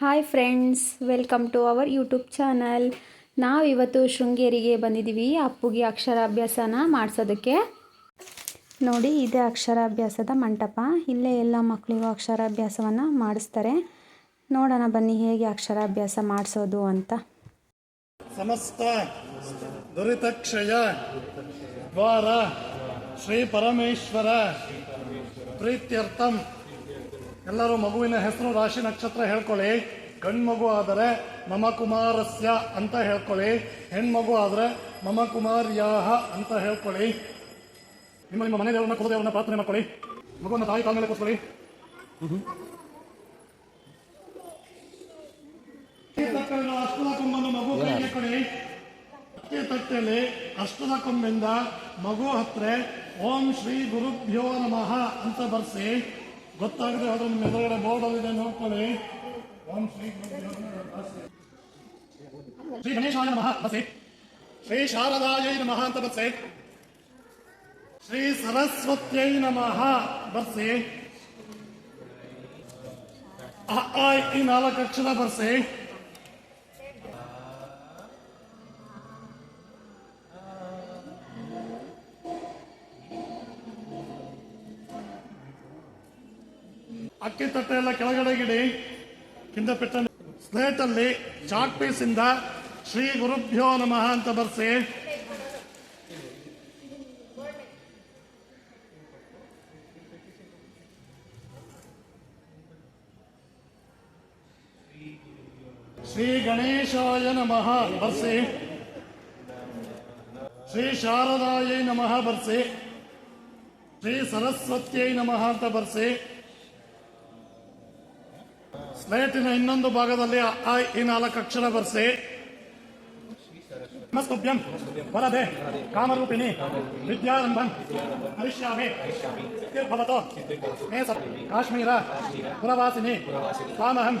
Hi friends welcome to our YouTube channel ನಾವಿವತ್ತು ಶೃಂಗೇರಿಗೆ ಬಂದಿದ್ದೀವಿ ಅಪ್ಪುಗೆ ಅಕ್ಷರಾಭ್ಯಾಸನ ಮಾಡಿಸೋದಕ್ಕೆ. ನೋಡಿ, ಇದೇ ಅಕ್ಷರಾಭ್ಯಾಸದ ಮಂಟಪ. ಇಲ್ಲೇ ಎಲ್ಲ ಮಕ್ಕಳಿಗೂ ಅಕ್ಷರಾಭ್ಯಾಸವನ್ನು ಮಾಡಿಸ್ತಾರೆ. ನೋಡೋಣ ಬನ್ನಿ ಹೇಗೆ ಅಕ್ಷರಾಭ್ಯಾಸ ಮಾಡಿಸೋದು ಅಂತ. ಸಮಸ್ತ ದುರಿತಕ್ಷಯ ದ್ವಾರ ಶ್ರೀ ಪರಮೇಶ್ವರ ಪ್ರೀತ್ಯರ್ಥಂ. ಎಲ್ಲರೂ ಮಗುವಿನ ಹೆಸರು ರಾಶಿ ನಕ್ಷತ್ರ ಹೇಳ್ಕೊಳ್ಳಿ. ಗಂಡ್ಮಗು ಆದರೆ ಮಮ ಕುಮಾರಸ್ಯ ಅಂತ ಹೇಳ್ಕೊಳ್ಳಿ. ಹೆಣ್ಮಗು ಆದರೆ ಮಮ ಕುಮಾರ್ಯಾಹ ಅಂತ ಹೇಳ್ಕೊಳ್ಳಿ. ನಿಮ್ಮ ನಿಮ್ಮ ಮನೆ ದೇವರನ್ನ ಕುಲದೇವರನ್ನ ಪ್ರಾರ್ಥನೆ ಮಾಡ್ಕೊಳ್ಳಿ. ಮಗುವನ್ನ ತಾಯಿ ಕಾಲ ಮೇಲೆ ಕೂತ್ಕೊಳ್ಳಿ. ಅಷ್ಟದ ಕೊಂಬನ್ನು ಮಗು ಕೈಗೆ ಕೊಡಿ. ತಟ್ಟೆಯಲ್ಲಿ ಅಷ್ಟದ ಕೊಂಬೆಂದ ಮಗು ಹತ್ರ ಓಂ ಶ್ರೀ ಗುರುಭ್ಯೋ ನಮಃ ಅಂತ ಬರ್ಸಿ. ಗೊತ್ತಾಗದೆ ಹೋದ್ರೆ ನಿಮ್ಮ ಎದುರುಗಡೆ ಬೋರ್ಡ್ ಇದೆ ನೋಡ್ಕೊಳ್ಳಿ ಓಂ ಶ್ರೀ. ಶ್ರೀ ಗಣೇಶಾಯ ನಮಃ ಬಸೆ. ಶ್ರೀ ಶಾರದಾಯ ನಮಃ ಅಂತ ಬರ್ಸಿ ಶ್ರೀ ಸರಸ್ವತ್ಯೈ ನಮಃ ಬರ್ಸೆ ಆ, ಈ ನಾಲ್ಕು ಅಕ್ಷರ ಬರ್ಸಿ ಅಕ್ಕಿ ತಟ್ಟೆ ಎಲ್ಲ ಕೆಳಗಡೆ ಗಿಡಿ ಕಿಂದ ಪೆಟ್ಟ ಸ್ಲೇಟ್ ಅಲ್ಲಿ ಚಾಕ್ ಪೀಸ್ ಇಂದ ಶ್ರೀ ಗುರುಭ್ಯೋ ನಮಃ ಅಂತ ಬರ್ಸಿ. ಶ್ರೀ ಗಣೇಶಾಯ ನಮಃ ಬರ್ಸಿ. ಶ್ರೀ ಶಾರದಾಯ ನಮಃ ಬರ್ಸಿ. ಶ್ರೀ ಸರಸ್ವತ್ಯೈ ನಮಃ ಅಂತ ಬರ್ಸಿ. ಸ್ಲೇಟಿನ ಇನ್ನೊಂದು ಭಾಗದಲ್ಲಿ ಆ, ಈ ನಾಲ್ಕು ಅಕ್ಷರ ಬರ್ಸಿ. नस्तुभ्यम वरदे, कामरूपिणी, विद्यारंभम, हरिष्यामे। तिर्भवतो मे सत् काश्मीर, पुरवासिनी तामहं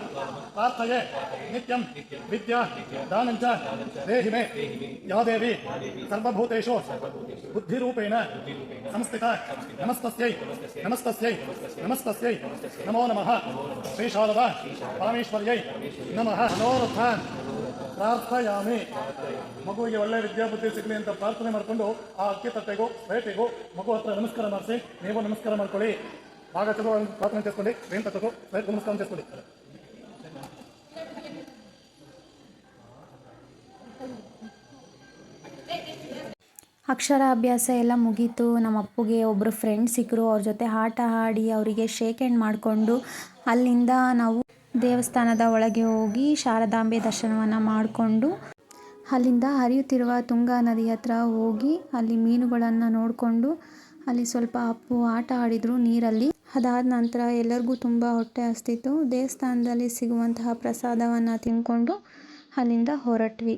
प्रार्थये नित्यं विद्या दानं च देहि मे या देवी सर्वभूतेषु, बुद्धिरूपेण, संस्थिता, नमस्तस्यै नमस्तस्यै नमस्तस्यै, नमो नमः। श्रीशारदा परमेश्वर्यै, नमः। मनोरथान्। ಪ್ರಾರ್ಥಯಾಮಿ ಮಗುವಿಗೆ ಒಳ್ಳೆ ವಿದ್ಯಾಬುದ್ಧಿ ಸಿಗಲಿ ಅಂತ ಪ್ರಾರ್ಥನೆ ಮಾಡಿಕೊಂಡು ಆ ಅಕ್ಕಿ ತಟ್ಟೆಗೂ ಪ್ಲೇಟಿಗೂ ಮಗು ಹತ್ರ ನಮಸ್ಕಾರ ಮಾಡಿಸಿ ನೀವು ನಮಸ್ಕಾರ ಮಾಡ್ಕೊಳ್ಳಿ ಭಾಗ ಚಲೋ ಪ್ರಾರ್ಥನೆ చేసుకొని ಏನ್ ತಟ್ಟಕು ಪ್ಲೇಟ್ ನಮಸ್ಕಾರ చేసుకొని ಅಕ್ಷರಾಭ್ಯಾಸ ಎಲ್ಲ ಮುಗೀತು ನಮ್ಮ ಅಪ್ಪುಗೆ ಒಬ್ಬರು ಫ್ರೆಂಡ್ ಸಿಕ್ಕರು ಅವ್ರ ಜೊತೆ ಆಟ ಆಡಿ ಅವರಿಗೆ ಶೇಕ್ ಹ್ಯಾಂಡ್ ಮಾಡಿಕೊಂಡು ಅಲ್ಲಿಂದ ನಾವು ದೇವಸ್ಥಾನದ ಒಳಗೆ ಹೋಗಿ ಶಾರದಾಂಬೆ ದರ್ಶನವನ್ನು ಮಾಡಿಕೊಂಡು ಅಲ್ಲಿಂದ ಹರಿಯುತ್ತಿರುವ ತುಂಗಾ ನದಿ ಹತ್ರ ಹೋಗಿ ಅಲ್ಲಿ ಮೀನುಗಳನ್ನು ನೋಡಿಕೊಂಡು ಅಲ್ಲಿ ಸ್ವಲ್ಪ ಅಪ್ಪು, ಆಟ ಆಡಿದರು ನೀರಲ್ಲಿ. ಅದಾದ ನಂತರ ಎಲ್ಲರಿಗೂ ತುಂಬ ಹೊಟ್ಟೆ ಹಸ್ತಿತ್ತು. ದೇವಸ್ಥಾನದಲ್ಲಿ ಸಿಗುವಂತಹ ಪ್ರಸಾದವನ್ನು ತಿಂದ್ಕೊಂಡು ಅಲ್ಲಿಂದ ಹೊರಟ್ವಿ.